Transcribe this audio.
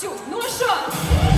Цю, ну а що?